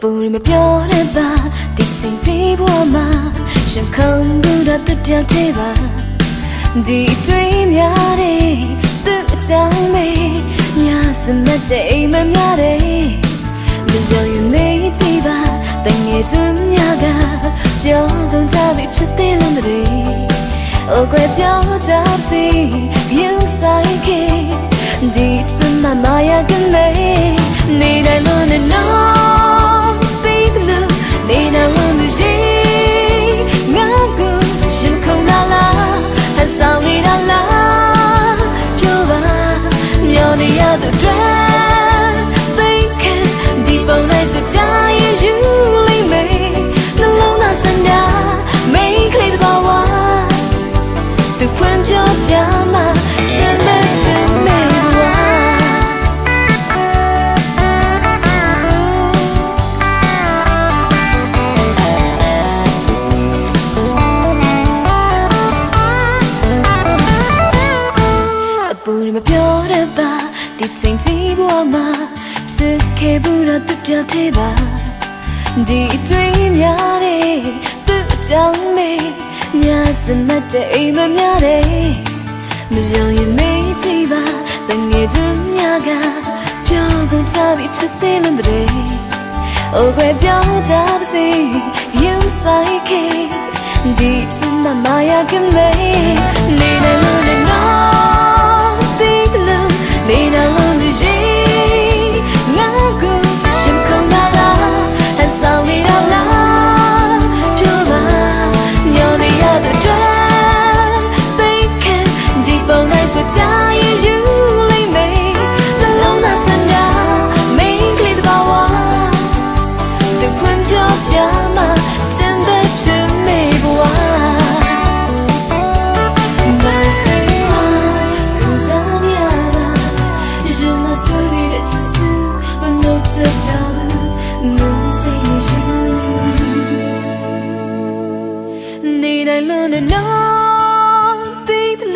ပူရမပြောတဲ့ပါဒီချိန်ကြီးဘဝမှာရှင်ခုံဘူးတော့တတယောက်သေးပါဒီတွေးများတဲ့သူ့အကြောင်းမေးညာစမတဲ့အိမ်မများတဲ့မရောရင်မေးကြည့်ပါတငယ်ချင်းများကပြောကုန်ကြပြီဖြစ်သေးလုံးတဲ့ Oh ကွယ်ပြောကြစီယူဆိုင်ခေဒီချင်မမရကနေနေတယ် ဒီချိန်ကြီးဘဝမှာစခဲ့ဘူးတော့တူတယောက်သေးပါဒီအတွေ့များတဲ့သူ့အကြောင်းမေးညာစမတ်တဲ့အိမ်မများတဲ့မရောရင်မေးကြည့်ပါတငယ်ချင်းများကပြောကုန်ချပြီးဖြစ်သေးလို့တဲ့ Oh ဘယ်ပြောကြပါစေ You say ဒီချင်မမရကမေ နိုင်လွန်တဲ့နော်တီးတယ်